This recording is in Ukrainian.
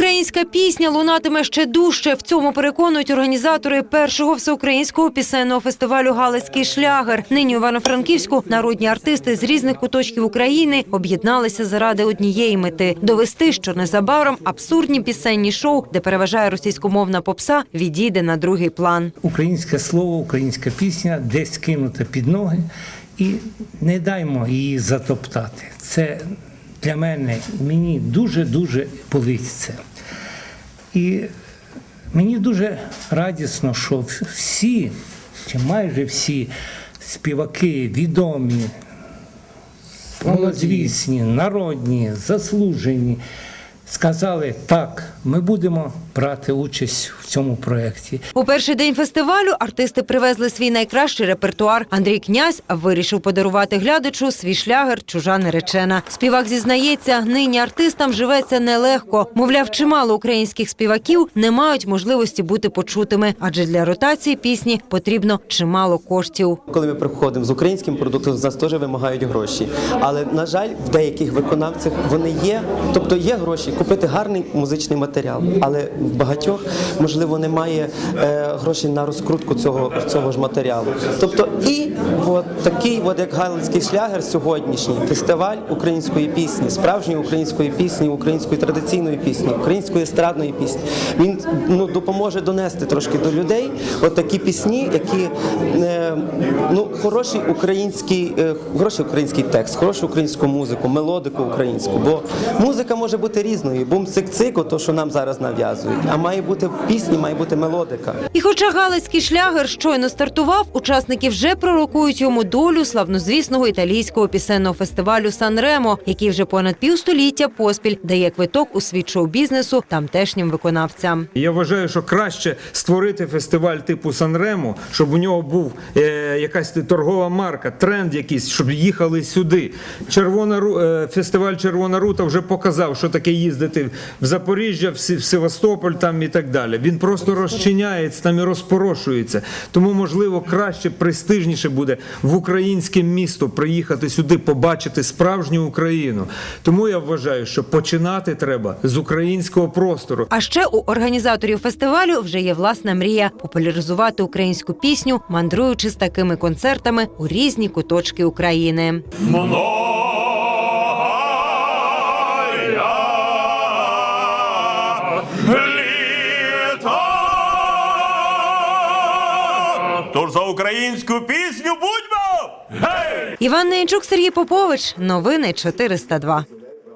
Українська пісня лунатиме ще дужче. В цьому переконують організатори першого всеукраїнського пісенного фестивалю Галицький шлягер. Нині Івано-Франківську народні артисти з різних куточків України об'єдналися заради однієї мети довести, що незабаром абсурдні пісенні шоу, де переважає російськомовна попса, відійде на другий план. Українське слово, українська пісня десь кинута під ноги, і не даймо її затоптати. Це для мене мені дуже дуже болить це. І мені дуже радісно, що всі, чи майже всі співаки відомі, малозвісні, народні, заслужені, сказали, так, ми будемо брати участь в цьому проєкті. У перший день фестивалю артисти привезли свій найкращий репертуар. Андрій Князь вирішив подарувати глядачу свій шлягер Чужа наречена. Співак зізнається, нині артистам живеться нелегко. Мовляв, чимало українських співаків не мають можливості бути почутими, адже для ротації пісні потрібно чимало коштів. Коли ми приходимо з українським продуктом, з нас теж вимагають гроші. Але на жаль, в деяких виконавцях вони є, тобто є гроші купити гарний музичний матеріал, але в багатьох можливо немає е, грошей на розкрутку цього, цього ж матеріалу. Тобто, і от такий, от як Галицький шлягер сьогоднішній фестиваль української пісні, справжньої української пісні, української традиційної пісні, української естрадної пісні. Він ну допоможе донести трошки до людей от такі пісні, які е, ну хороший український, е, хороший український текст, хорошу українську музику, мелодику українську. Бо музика може бути різною. Бум цик цик то що нам зараз нав'язують. А має бути в пісні, має бути мелодика. І хоча галицький шлягер щойно стартував, учасники вже пророкують йому долю славнозвісного італійського пісенного фестивалю Сан-Ремо, який вже понад півстоліття поспіль дає квиток у світ шоу-бізнесу тамтешнім виконавцям. Я вважаю, що краще створити фестиваль типу Санремо, щоб у нього був е, якась торгова марка, тренд якийсь, щоб їхали сюди. Червона е, фестиваль Червона рута вже показав, що таке їздити в Запоріжжя, в, Севастополь там і так далі. Він просто розчиняється там і розпорошується. Тому, можливо, краще, престижніше буде в українське місто приїхати сюди, побачити справжню Україну. Тому я вважаю, що починати треба з українського простору. А ще у організаторів фестивалю вже є власна мрія популяризувати українську пісню, мандруючи з такими концертами у різні куточки України. Тож за українську пісню будьмо! Гей! Іван Нейчук, Сергій Попович. Новини 402.